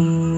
คื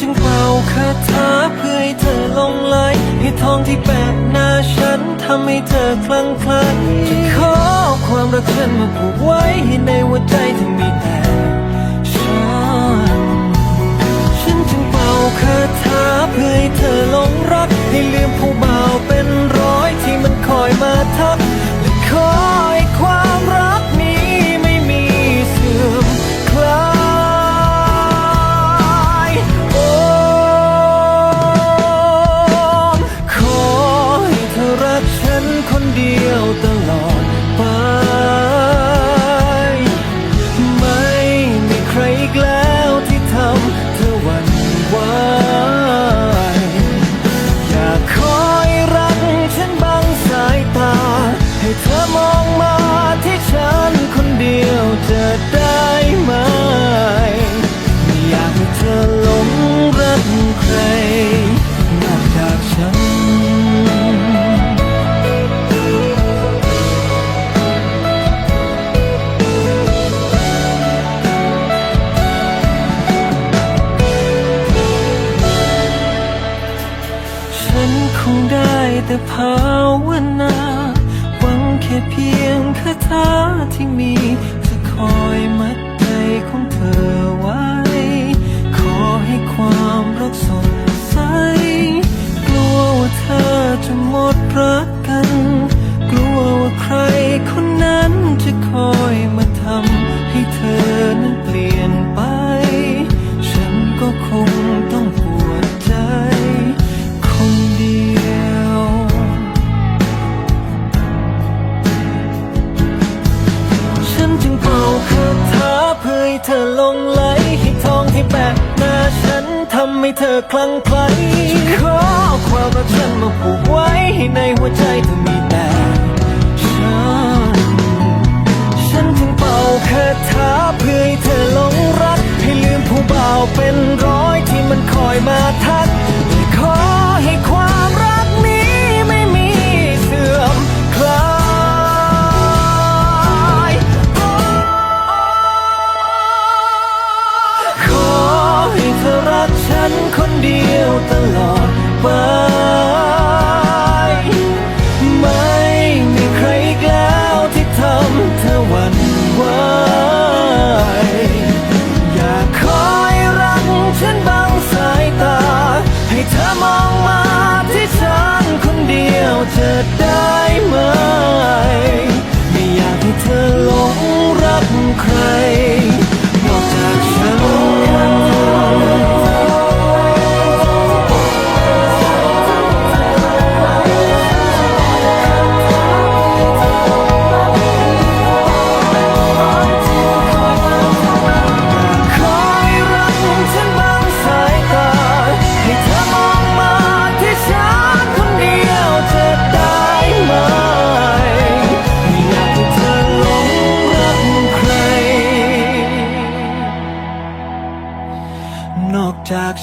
จึงเป่าคาถาเพื่อให้เธอลงไหลให้ทองที่แปดหน้าฉันทำให้เธอคลั่งไคล้จะขอความรักฉันมาผูกไว้ให้ในหัวใจเธอมีแต่ แต่ภาวนาหวังแค่เพียงคาถาที่มีจะคอยมัดใจของเธอไว้ ขอให้ความรักสดใส กลัวว่าเธอจะหมดรักกัน กลัวว่าใคร ให้เธอคลั่งไคล้ฉันขอเอาความรักฉันมาผูกไว้ให้ในหัวใจเธอมีแต่ฉัน ฉันจึงเป่าคาถาเพื่อให้เธอหลงรัก ให้ลืมผู้บ่าวเป็นร้อยที่มันคอยมาทัก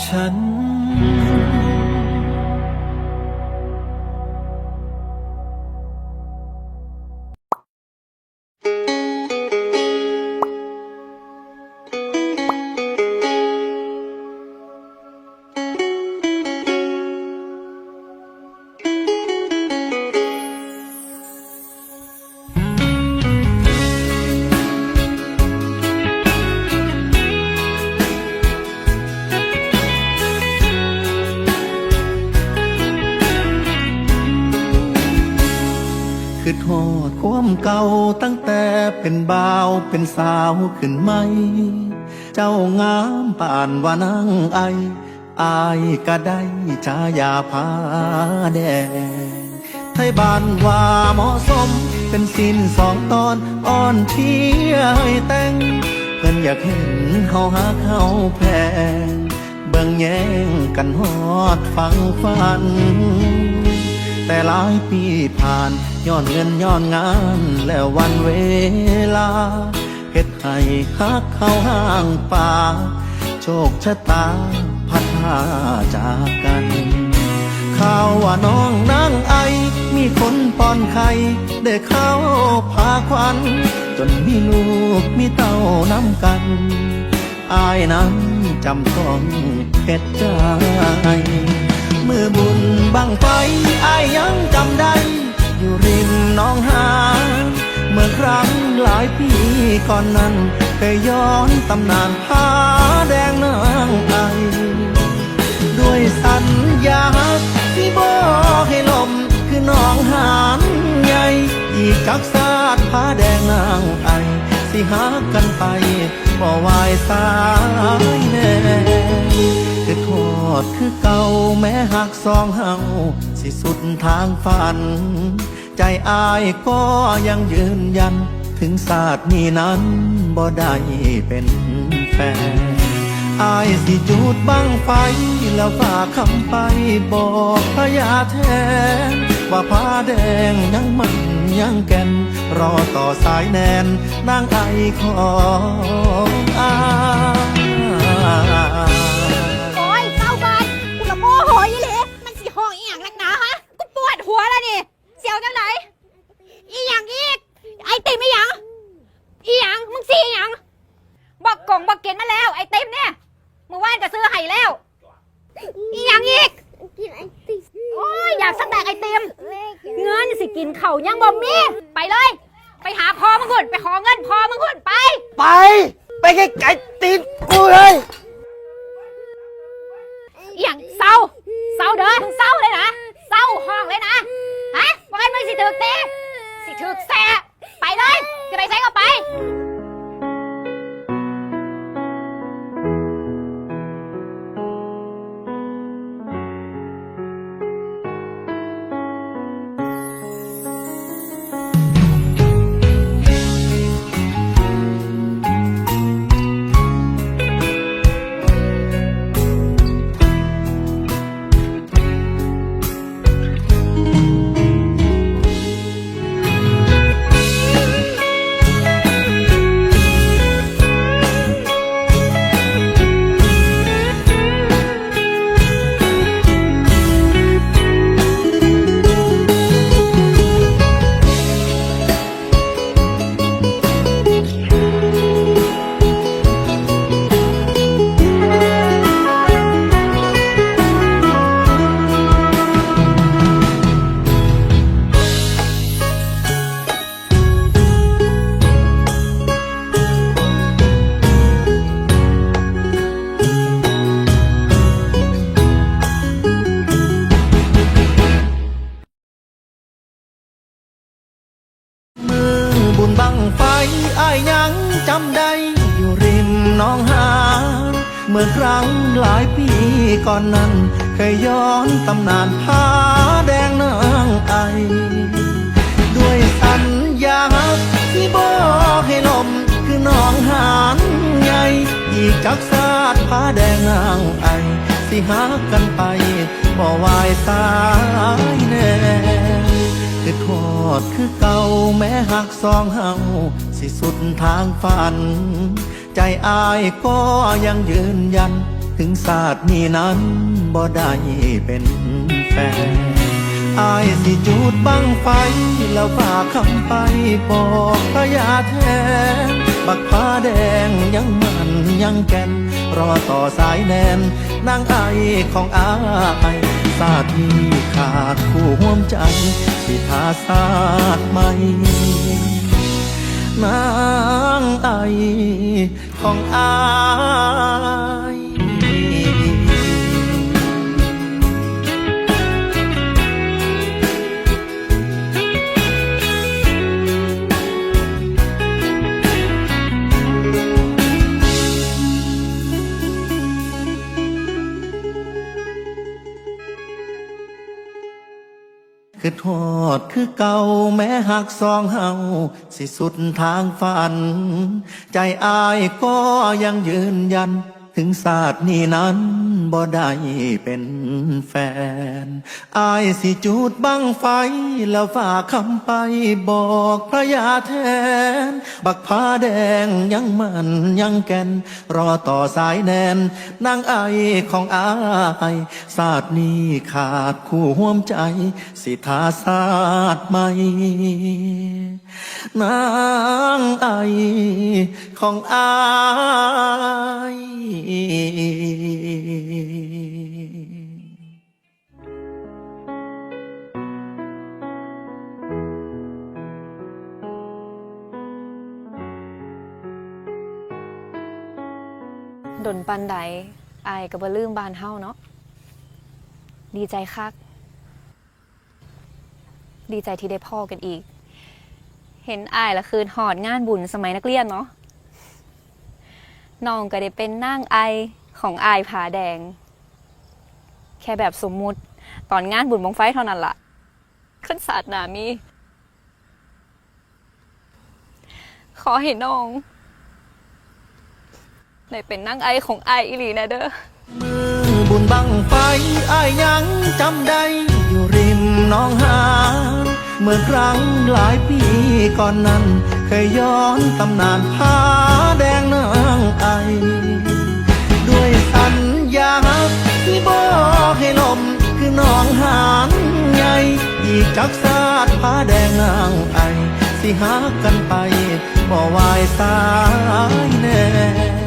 ฉัน เก่าตั้งแต่เป็นบ่าวเป็นสาวขึ้นไหม เจ้างามป่านว่านางไอ อายก็ได้ชายาพาแดงไทยบ้านว่าเหมาะสม เป็นสินสองตอนอ่อนเชียแต่งเพื่อนอยากเห็นเขาหาเขาแพง เบิ่งแย่งกันฮอดฟังฟัน แต่หลายปีผ่านย้อนเงินย้อนงานแล้ววันเวลาเฮ็ดให้ฮักเข้าห้างป่า โชคชะตาพัดพาจากกัน ข่าวว่าน้องนางไอ มีคนป้อนไข่ได้เข้าพาควัน จนมีลูกมีเต้าน้ำกัน อายนั้นจำต้องเพชรใจ มือบุญบังไฟอายยังจำได้ อยู่ริมน้องหานเมื่อครั้งหลายปีก่อนนั้นเคยย้อนตำนานผาแดงนางไอด้วยสัญญาที่บอกให้ลมคือน้องหานใหญ่อีกจักสาดผ้าแดงนางไอสิหากันไปบ่วายสายน โทษคือเก่าแม้หักสองเฮาสิสุดทางฝัน ใจอายก็ยังยืนยัน ถึงศาสตร์นี้นั้นบ่ได้เป็นแฟนอายสิจูดบังไฟ แล้วฝากคำไปบอกพระยาแทน ว่าผ้าแดงยังมันยังแก่น รอต่อสายแนนนางไอของอา อหย่างเศร้าเศร้าเด้อมึงเศร้าเลยนะเศร้าห้องเลยนะฮะว่ากันมึงสิถึกตีสิถึกแสะไปเลยจะไปใช้ก็ไป แดงนางไอสิหากันไปบ่วายสายแน่คือโทษคือเก่าแม้หักสองเฮาสิสุดทางฝัน ใจอายก็ยังยืนยัน ถึงศาสตร์นี้นั้นบ่ได้เป็นแฟนอายสิจูดบังไฟ แล้วฝากคำไปบอกพระยาแทนบักผ้าแดงยังมันยังแก่น รอต่อสายแนนนางไอของอายสาตีขาดคู่ห่วมใจที่ทาสาสตร์ใหม่นางไอของอาย ทอดคือเก่าแม้หักสองเฮาสิสุดทางฝัน ใจอายก็ยังยืนยัน ถึงศาสตร์นี้นั้นบ่ได้เป็นแฟน อายสิจูดบังไฟ แล้วฝากคำไปบอกพระยาแทน บักผ้าแดงยังมันยังแก่น รอต่อสายแนนนางไอของอายศาสตร์นี้ขาดคู่ห่วมใจ สิทาศาสตร์ใหม่นางไอของอายดนปันใดอายก็บ่ลืมบานเฮาเนาะ ดีใจคัก ดีใจที่ได้พ่อกันอีก เห็นอายละคืนหอดงานบุญสมัยนักเรียนเนาะ น้องก็ได้เป็นนางไอของไอผาแดง แค่แบบสมมุติตอนงานบุญบงไฟเท่านั้นละ่ะขึ้นศาสตร์หนามี ขอให้น้องได้เป็นนางไอของไออีหลีนะเด้อมือบุญบังไฟไอยังจำได้อยู่ริมน้องหานเมื่อครั้งหลายปีก่อนนั้น เคยย้อนตำนานผาแดง ไอ ด้วยสัญญาที่บอกให้ลมคือน้องหางใหญ่อีกจักสาดผาแดงนางไอ สิหากันไปบ่วายสายแน่